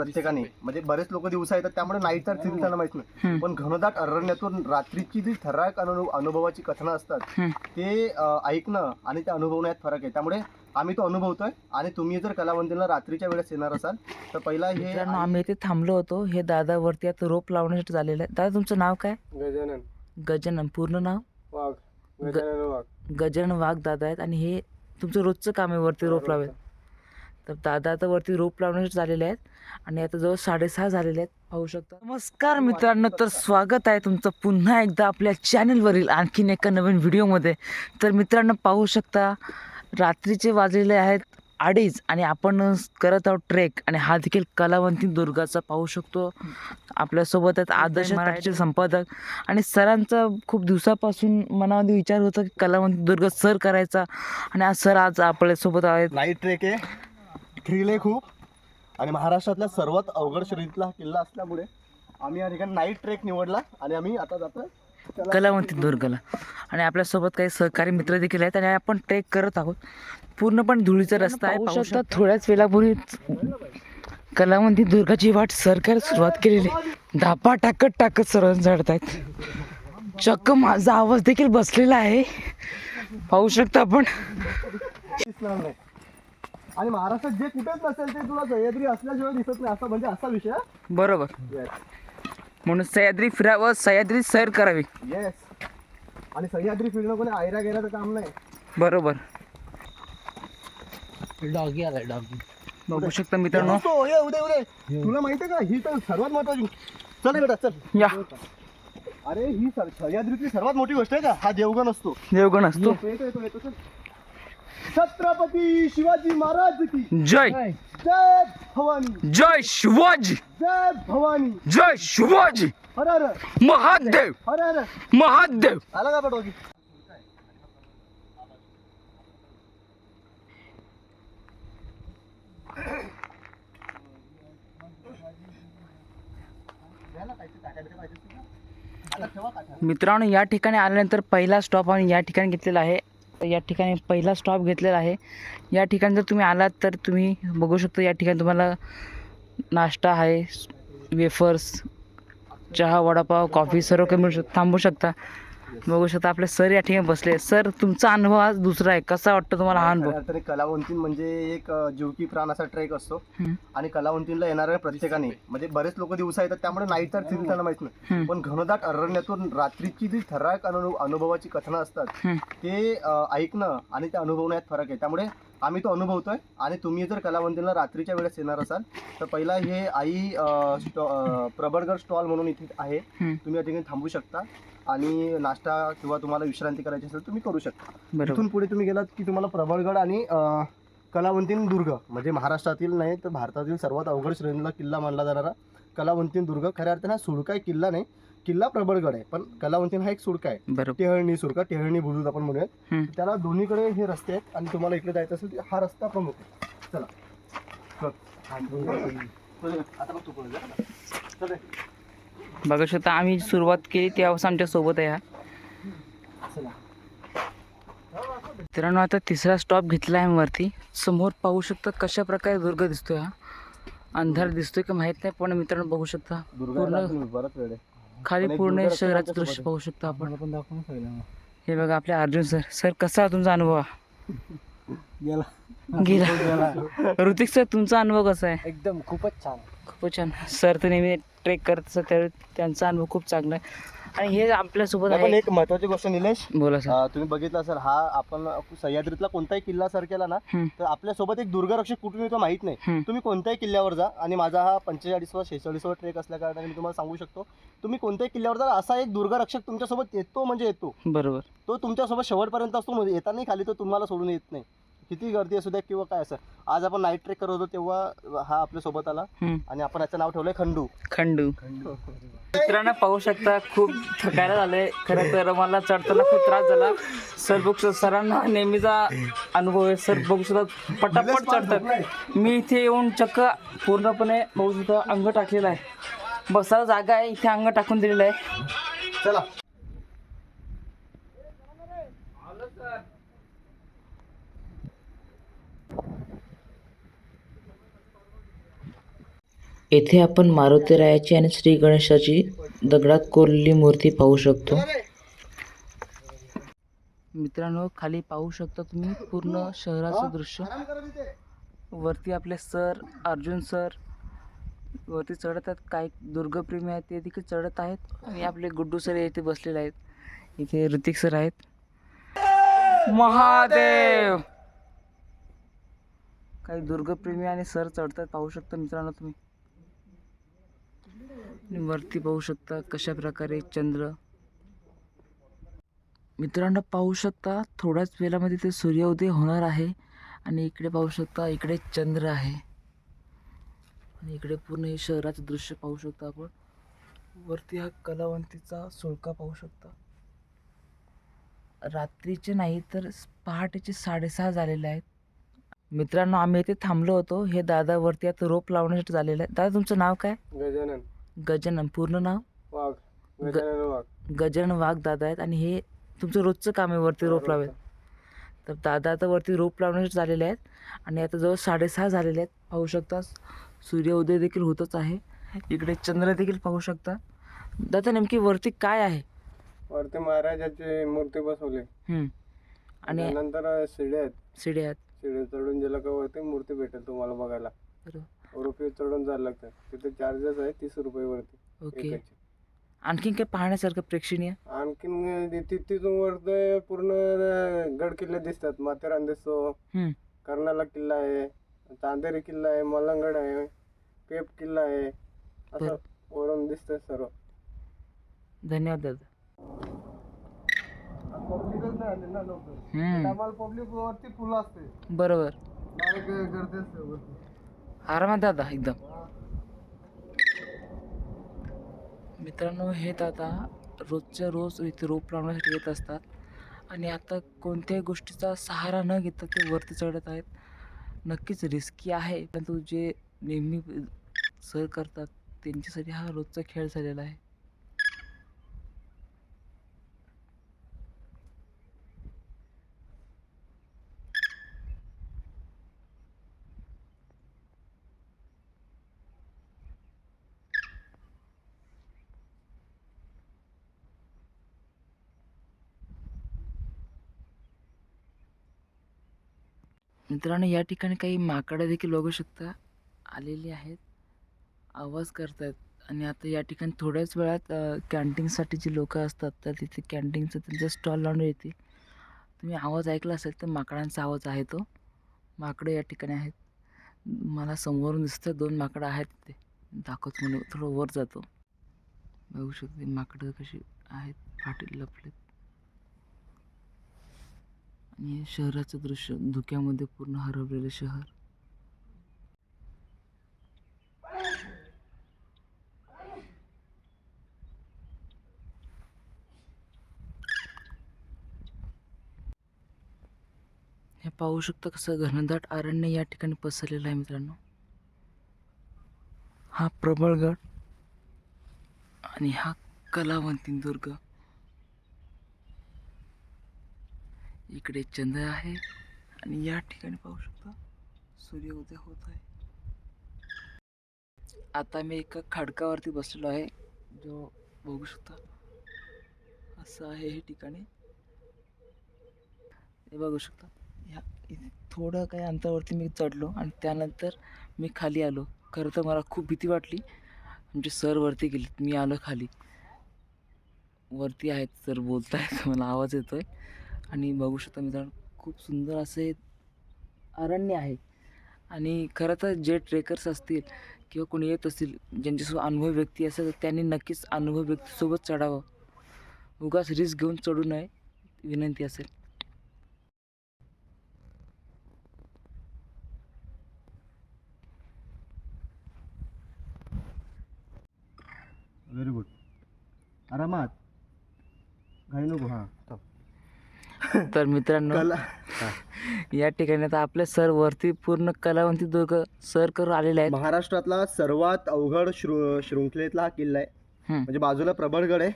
प्रत्येकाने. म्हणजे बरेच लोक दिवसा येतात त्यामुळे नाईटचा फील त्यांना माहीत नाही. पण घनदाट अरण्यातून रात्रीची जी ठराविक अनु अनुभवाची कथनं असतात. ते ऐकणं आणि ते अनुभवण्यात फरक आहे. त्यामुळे आम्ही तो अनुभवतोय आणि तुम्ही जर कलावंतीला रात्रीच्या वेळेस येणार असाल तर पहिला हे आम्ही इथे थांबलो होतो. हे दादा वरती आता रोप लावण्यासाठी झालेलं आहे. दादा तुमचं नाव काय? गजानन. गजानन. पूर्ण नाव? वाघ. गजानन गजानन वाघ दादा आहेत आणि हे तुमचं रोजचं काम आहे वरती रोप लावेल तर दादा आता वरती रोप लावण्यासाठी झालेले आहेत आणि आता जवळ साडेसहा झालेले आहेत. पाहू शकता. नमस्कार मित्रांनो तर स्वागत आहे तुमचं पुन्हा एकदा आपल्या चॅनलवरील आणखीन एका नवीन व्हिडिओमध्ये. तर मित्रांनो पाहू शकता रात्रीचे वाजलेले आहेत अडीच आणि आपण करत आहोत ट्रेक आणि हा देखील कलावंती दुर्गाचा पाहू शकतो. आपल्यासोबत आहेत आदर्श मराठीचे संपादक आणि सरांचा खूप दिवसापासून मनामध्ये विचार होता की कलावंती दुर्ग सर करायचा आणि आज सर आज आपल्यासोबत आहेत. नाईट ट्रेक आहे. थ्रिल आहे खूप. आणि महाराष्ट्रातला सर्वात अवघड श्रेणीतला हा किल्ला असल्यामुळे आम्ही या ठिकाणी नाईट ट्रेक निवडला आणि आम्ही आता जातो कलावंती दुर्गला. आणि आपल्यासोबत काही सहकारी मित्र देखील आहेत आणि आपण ट्रेक करत आहोत. पूर्णपणे धुळीचा रस्ता आहे पाहू शकता थोड्याच वेळापूर्वी कलावंती दुर्गाची वाट सर करायला सुरुवात केलेली. आहे. धापा टाकत टाकत सर्व चढत आहेत चक्क माझा आवाज देखील बसलेला आहे. पाहू शकता आपण. आणि महाराष्ट्रात जे कुठेच नसेल ते तुला सह्याद्री असल्याशिवाय दिसत नाही. असा म्हणजे असा विषय बरोबर. म्हणून सह्याद्री फिरावं सह्याद्री सैर करावी. येस आणि सह्याद्री फिरणं कोणी आयरा गेल्याचं काम नाही. बरोबर. डॉगी आलाय डॉगी बघू शकता मित्रांनो. तो ये उदे उदे तुला माहिती आहे का? ही तर सर्वात महत्वाची चल बेटा चल. या. अरे ही सर- सह्याद्रीतली सर्वात मोठी गोष्ट आहे का? हा देवगण असतो. देवगण असतो. येतो येतो येतो चल. छत्रपती शिवाजी महाराज की। जय। जय भवानी। जय शिवाजी। जय भवानी। जय शिवाजी। हर हर। महादेव। हर हर। महादेव। आला का पटोगी मित्रांनो या ठिकाणी आल्यानंतर पहिला स्टॉप आम्ही या ठिकाणी घेतलेला आहे. या ठिकाणी पहिला स्टॉप घेतलेला आहे. या ठिकाणी जर तुम्ही आलात तर तुम्ही बघू शकता या ठिकाणी तुम्हाला नाश्ता आहे वेफर्स चहा वडापाव कॉफी सर्व काही मिळू शक थांबू शकता. बघू शकता आपले सर या ठिकाणी बसले सर तुमचा अनुभव आज दुसरा आहे. कसा वाटतो तुम्हाला हा अनुभव? अर्थाने कलावंतीन म्हणजे एक जीवकी प्राण असा ट्रेक असतो. आणि कलावंतीनला येणाऱ्या प्रत्येकाने म्हणजे बरेच लोक दिवसा येतात त्यामुळे नाईटचा फील त्यांना माहीत नाही. पण घनदाट अरण्यातून रात्रीची जी ठराविक अनु अनुभवाची कथनं असतात. ते ऐकणं आणि ते अनुभवण्यात फरक आहे. त्यामुळे आम्ही तो अनुभवतोय. आणि तुम्ही जर कलावंतीला रात्रीच्या वेळेस येणार असाल तर पहिला हे आई प्रबळगड स्टॉल म्हणून इथे आहे. तुम्ही या ठिकाणी थांबू शकता. आणि नाश्ता किंवा तुम्हाला विश्रांती करायची असेल तुम्ही करू शकता. इथून पुढे तुम्ही गेलात की तुम्हाला प्रबळगड आणि कलावंतीन दुर्ग म्हणजे महाराष्ट्रातील नाही तर भारतातील सर्वात अवघड श्रेणीला किल्ला मानला जाणारा कलावंतीन दुर्ग खऱ्या अर्थाने हा सुडका किल्ला नाही किल्ला प्रबळगड आहे. पण कलावंतीन हा एक सुडका आहे. टेहळणी सुरका टेहळणी बुजुर्ग आपण म्हणूयात. त्याला दोन्हीकडे हे रस्ते आहेत आणि तुम्हाला इकडे जायचं असेल तर हा रस्ता प्रमुख आहे चला. आता बघ तू. बघू शकता आम्ही सुरुवात केली तेव्हाच आमच्यासोबत आहे हा. मित्रांनो आता तिसरा स्टॉप घेतला आहे वरती. समोर पाहू शकता कशा प्रकारे दुर्ग दिसतोय हा. अंधार दिसतोय का माहीत नाही पण मित्रांनो बघू शकता पूर्ण खाली पूर्ण शहराचं दृश्य पाहू शकता आपण. हे बघा आपले अर्जुन सर. सर कसा तुमचा अनुभव? हा? गेला. गेला. ऋतिक सर तुमचा अनुभव कसा आहे? एकदम खूपच छान. खूपच छान. सर तर नेहमी ट्रेक करत त्यावेळी त्यांचा अनुभव खूप चांगला आहे. आणि हे आपल्यासोबत पण आहे. एक महत्वाची गोष्ट निलेश बोला सर. तुम्ही बघितलं असेल हा आपण सह्याद्रीतला कोणताही किल्ला सर केला ना. तर आपल्यासोबत एक दुर्गरक्षक कुठून येतो माहीत नाही. तुम्ही कोणत्याही किल्ल्यावर जा आणि माझा हा पंचेचाळीसवा शेहेचाळीसवा ट्रेक असल्या कारणाने मी तुम्हाला सांगू शकतो. तुम्ही कोणत्याही किल्ल्यावर जा असा एक दुर्गरक्षक तुमच्यासोबत येतो म्हणजे येतो. बरोबर. तो तुमच्यासोबत शेवटपर्यंत असतो म्हणजे येतानाही खाली तो तुम्हाला सोडून येत नाही. किती गर्दी असू द्या किंवा काय असं. आज आपण नाईट ट्रेक करत होतो तेव्हा हा आपल्यासोबत आला. हम्म. आणि आपण याचं नाव ठेवलंय खंडू. खंडू. मित्रांनो पाहू शकता खूप थकायला झालंय. खरं तर मला चढताना खूप त्रास झाला. सर बघू सरांना नेहमीचा अनुभव आहे. सर बघू शकता पटापट चढतात. मी इथे येऊन चक्क पूर्णपणे बघू शकता अंग टाकलेलं आहे. बसायला जागा आहे. इथे अंग टाकून दिलेलं आहे. चला. येथे आपण मारुतीरायाची आणि श्री गणेशाची दगडात कोरलेली मूर्ती पाहू शकतो. मित्रांनो खाली पाहू शकता तुम्ही पूर्ण शहराचं दृश्य. वरती आपले सर अर्जुन सर वरती चढत आहेत काही दुर्गप्रेमी आहेत ते देखील चढत आहेत. आणि आपले गुड्डू सर येथे बसलेले आहेत. इथे ऋतिक सर आहेत. महादेव! काही दुर्गप्रेमी आणि सर चढतात पाहू शकता मित्रांनो तुम्ही. वरती पाहू शकता कशा प्रकारे चंद्र. मित्रांनो पाहू शकता थोड्याच वेळामध्ये ते सूर्योदय होणार आहे आणि इकडे पाहू शकता इकडे चंद्र आहे. आणि इकडे पूर्ण हे शहराचं दृश्य पाहू शकता आपण. वरती हा कलावंतीचा सुळका पाहू शकता. रात्रीचे नाही तर पहाटेचे साडेसहा झालेले आहेत. मित्रांनो आम्ही इथे थांबलो होतो. हे दादा वरती आता रोप लावण्यासाठी झालेलं आहे दादा तुमचं नाव काय? गजानन. गजानन पूर्ण नाव? वाघ. गजानन वाघ. गजानन वाघ दादा आहेत आणि हे तुमचं रोजचं काम आहे वरती रोप लावेल तर दादा आता वरती रोप लावण्यासाठी झालेले आहेत आणि आता जवळ साडेसहा झालेले आहेत. पाहू शकता सूर्योदय देखील होतच आहे. इकडे चंद्र देखील पाहू शकता. दादा नेमकी वरती काय आहे? वरती महाराजाची मूर्ती बसवली. आणि नंतर शिड्या आहेत. शिड्या आहेत. शिडी चढून गेलं का वरती मूर्ती भेटेल तुम्हाला बघायला. बरोबर. रोपे चढून जायला लागतं तिथे चार्जेस आहे तीस रुपये वरती ओके. एकाचे. आणखीन काय पाहण्यासारखं प्रेक्षणीय? आणखीन ति- तिथून वरती पूर्ण गड किल्ले दिसतात. माथेरान दिसतो हम्म. कर्नाला किल्ला आहे चांदेरी किल्ला आहे मलंगड आहे पेप किल्ला आहे असं. वरून दिसतंय सर्व. धन्यवाद दादा. पब्लिकच नाही आले ना लोक हम्म. पब्लिक वरती फुलं असते. बरोबर. गर्दी असते वरती. आरामात दादा एकदम. मित्रांनो हे दादा रोजच्या रोज इथे रोप लावण्यासाठी येत असतात. आणि आता कोणत्याही गोष्टीचा सहारा न घेता ते वरती चढत आहेत. नक्कीच रिस्की आहे परंतु जे नेहमी सर करतात त्यांच्यासाठी हा रोजचा खेळ झालेला आहे. मित्रांनो या ठिकाणी काही माकडं देखील बघू शकता. आलेली आहेत. आवाज करतात आणि आता या ठिकाणी थोड्याच वेळात कॅन्टीनसाठी जी लोकं असतात तर तिथे कॅन्टीनचं त्यांचा स्टॉल लावून येतील. तुम्ही आवाज ऐकला असेल तर माकडांचा आवाज आहे तो. माकडं या ठिकाणी आहेत. मला समोरून दिसतं दोन माकडं आहेत तिथे. दाखवत म्हणून थोडं वर जातो. बघू शकते माकडं कशी आहेत फाटीत लपलेत. आणि हे शहराचं दृश्य धुक्यामध्ये पूर्ण हरवलेलं शहर. हे पाहू शकता कसं घनदाट अरण्य या ठिकाणी पसरलेलं आहे मित्रांनो. हा प्रबळगड आणि हा कलावंती दुर्ग. इकडे चंद्र आहे आणि या ठिकाणी पाहू शकता सूर्योदय होत आहे. आता मी एका खडकावरती बसलेलो आहे. जो बघू शकता असं आहे हे ठिकाणी. हे बघू शकता. ह्या इथे थोडं काही अंतरावरती मी चढलो आणि त्यानंतर मी खाली आलो. खरं तर मला खूप भीती वाटली. आमचे सर वरती गेलेत. मी आलो खाली. वरती आहेत सर बोलत आहेत मला आवाज येतो आहे आणि बघू शकता मित्रांनो खूप सुंदर असे अरण्य आहे. आणि खरं तर जे ट्रेकर्स असतील किंवा कोणी येत असतील ज्यांच्यासोबत अनुभव व्यक्ती असेल तर त्यांनी नक्कीच अनुभव व्यक्तीसोबत चढावं. उगाच रिस्क घेऊन चढू नये विनंती असेल. व्हेरी गुड आरामात. घाई नको हां तर मित्रांनो या ठिकाणी आता आपले सर वरती पूर्ण कलावंती दुर्ग सर करून आलेले आहेत. महाराष्ट्रातला सर्वात अवघड शृ शृंखलेतला हा किल्ला आहे. म्हणजे बाजूला प्रबळगड आहे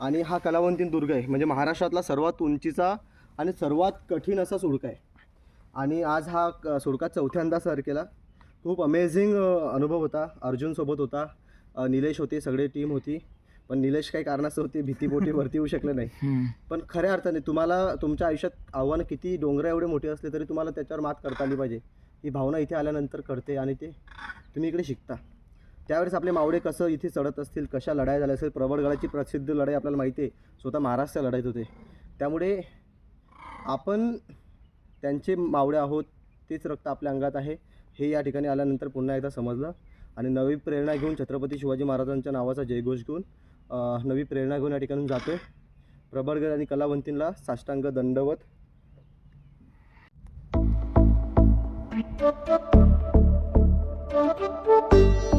आणि हा कलावंतीन दुर्ग आहे. म्हणजे महाराष्ट्रातला सर्वात उंचीचा आणि सर्वात कठीण असा सुडका आहे. आणि आज हा सुडका चौथ्यांदा सर केला. खूप अमेझिंग अनुभव होता. अर्जुनसोबत होता. निलेश होते सगळे टीम होती. पण निलेश काही कारणास्तव ते भीतीपोटी वरती येऊ शकले नाही. पण खऱ्या अर्थाने तुम्हाला तुमच्या आयुष्यात आव्हानं किती डोंगरं एवढे मोठे असले तरी तुम्हाला त्याच्यावर मात करता आली पाहिजे. ही भावना इथे आल्यानंतर कळते आणि ते तुम्ही इकडे शिकता. त्यावेळेस आपले मावळे कसं इथे चढत असतील कशा लढाई झाल्या असेल प्रबळगडाची प्रसिद्ध लढाई आपल्याला माहिती आहे. स्वतः महाराष्ट्र लढाईत होते. त्यामुळे आपण त्यांचे मावळे आहोत तेच रक्त आपल्या अंगात आहे. हे या ठिकाणी आल्यानंतर पुन्हा एकदा समजलं. आणि नवी प्रेरणा घेऊन छत्रपती शिवाजी महाराजांच्या नावाचा जयघोष घेऊन नवी प्रेरणा घेऊन या ठिकाणून जातो आहे प्रबळगड आणि कलावंतींना साष्टांग दंडवत. आलो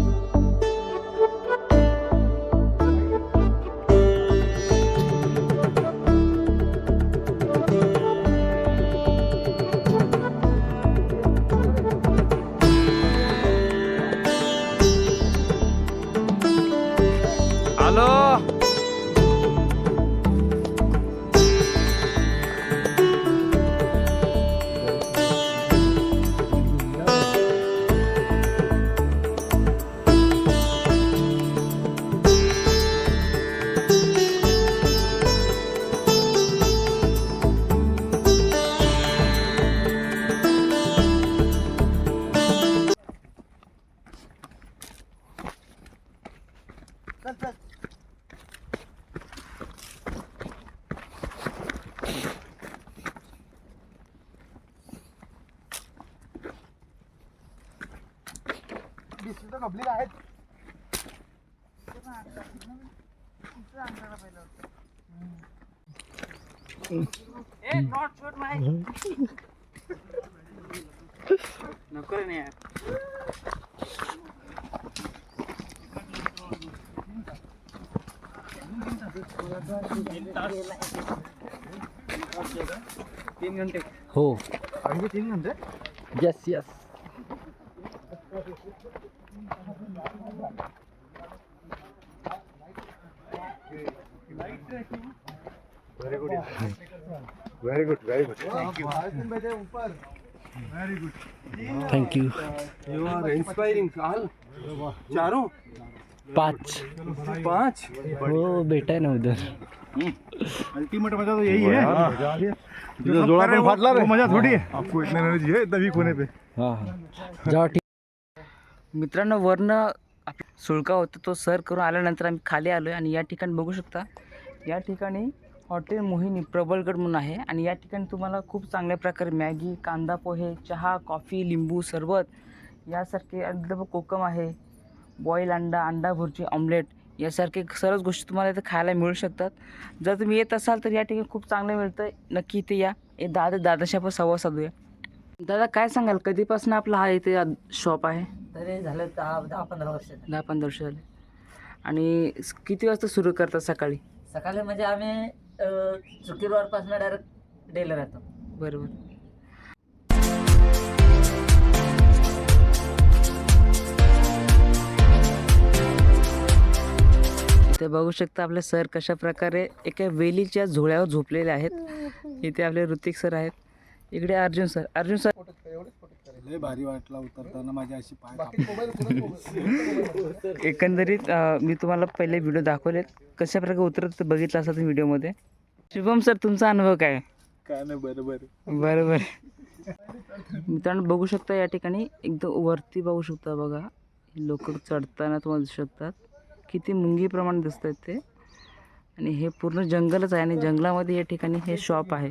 आहेत. नको रे नाही यार. तीन घंटे. हो. आणखी तीन घंटे? Yes yes very good very good ऊपर thank you you are inspiring काल चारों? पाच। पांच? हो भेटाय ना उधर। अल्टीमेट मजा तो यही है। जो जोड़ा पण फाटला रे. वो मजा थोड़ी है। आपको इतना एनर्जी है तभी कोने पे। हा हा। जेव्हा ठीक। मित्रांनो वरनं आप- सुळका होता तो सर करून आल्यानंतर आम्ही खाली आलो आहे आणि या ठिकाणी बघू शकता या ठिकाणी हॉटेल मोहिनी प्रबळगड म्हणून आहे आणि या ठिकाणी तुम्हाला खूप चांगल्या प्रकारे मॅगी कांदा पोहे चहा कॉफी लिंबू सरबत यासारखे एकदम कोकम आहे बॉईल अंडा अंडा भुर्जी ऑमलेट यासारखे सर्वच गोष्टी तुम्हाला इथे खायला मिळू शकतात. जर तुम्ही येत असाल तर या ठिकाणी खूप चांगलं मिळतं आहे नक्की इथे या. हे दादा दादाशी आपण संवाद साधूया. दादा काय सांगाल? कधीपासून आपला हा इथे शॉप आहे? तरी झालं दहा दहा पंधरा वर्ष दहा पंधरा वर्ष झाले. आणि स- किती वाजता सुरू करतात सकाळी? सकाळी म्हणजे आम्ही शुक्रवारपासून डायरेक्ट डेला राहतो. बरोबर. इथे बघू शकता आपले सर कशा प्रकारे एका वेलीच्या झोळ्यावर झोपलेले आहेत. इथे आपले ऋतिक सर आहेत. इकडे अर्जुन सर. अर्जुन सर लय भारी वाटला उतरताना माझी अशी पाय एकंदरीत अं, मी तुम्हाला पहिले व्हिडिओ दाखवलेत. कशा प्रकारे उतरत बघितलं असं तुम्ही व्हिडिओमध्ये शुभम सर तुमचा अनुभव काय? आहे? काय नाही बरोबर बरोबर. मित्रांनो बघू शकता या ठिकाणी एकदम वरती बघू शकता बघा. लोक चढताना तुम्हाला दिसू शकतात. किती मुंगी प्रमाणे दिसत आहेत ते. आणि हे पूर्ण जंगलच आहे आणि जंगलामध्ये या ठिकाणी हे शॉप आहे.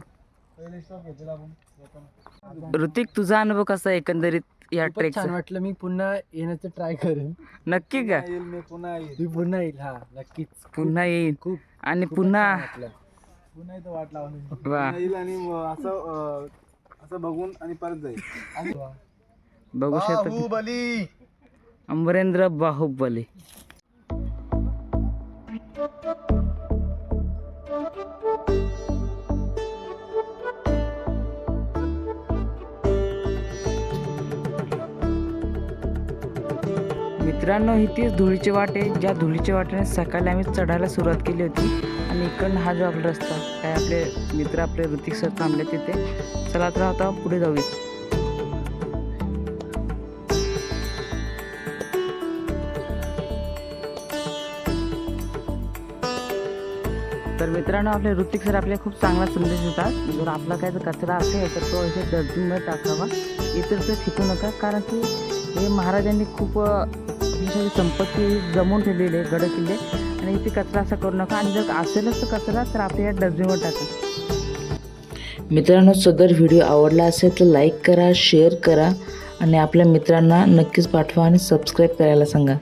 ऋतिक तुझा अनुभव कसा आहे एकंदरीत या छान ट्रेकचा वाटलं. मी पुन्हा येण्याचं ट्राय करेन. नक्की का? येईल मी पुन्हा येईल. मी पुन्हा येईल. हा नक्कीच. पुन्हा येईन खूप आणि खूपच पुन्हा छान वाटलं. पुन्हा इथं वाट लावून वा. पुन्हा येईल आणि असं अं, असं बघून आणि परत जाईल. बघू शकता बाहुबली! अमरेंद्र बाहुबली. मित्रांनो ही तीच धुळीची वाट आहे. ज्या धुळीच्या वाटेने सकाळी आम्ही चढायला सुरुवात केली होती आणि इकडनं हा जो आपला रस्ता काय आपले मित्र आपले ऋतिक सर थांबले तिथे. चला तर आता पुढे जाऊया तर मित्रांनो आपले ऋतिक सर आपल्या खूप चांगला संदेश देतात. जर आपला काही जर कचरा असेल तर तो इथे डस्टबिनमध्ये टाकावा. इतर तर फेकू नका कारण की हे महाराजांनी खूप अ, संपत्ती जमवून ठेवलेली आहे गड किल्ले आणि इथे कचरा असा करू नका. आणि जर असेलच तर कचरा तर आपल्या डस्टबिनवर टाका. मित्रांनो सदर व्हिडिओ आवडला असेल तर लाईक करा शेअर करा आणि आपल्या मित्रांना नक्कीच पाठवा आणि सबस्क्राईब करायला सांगा.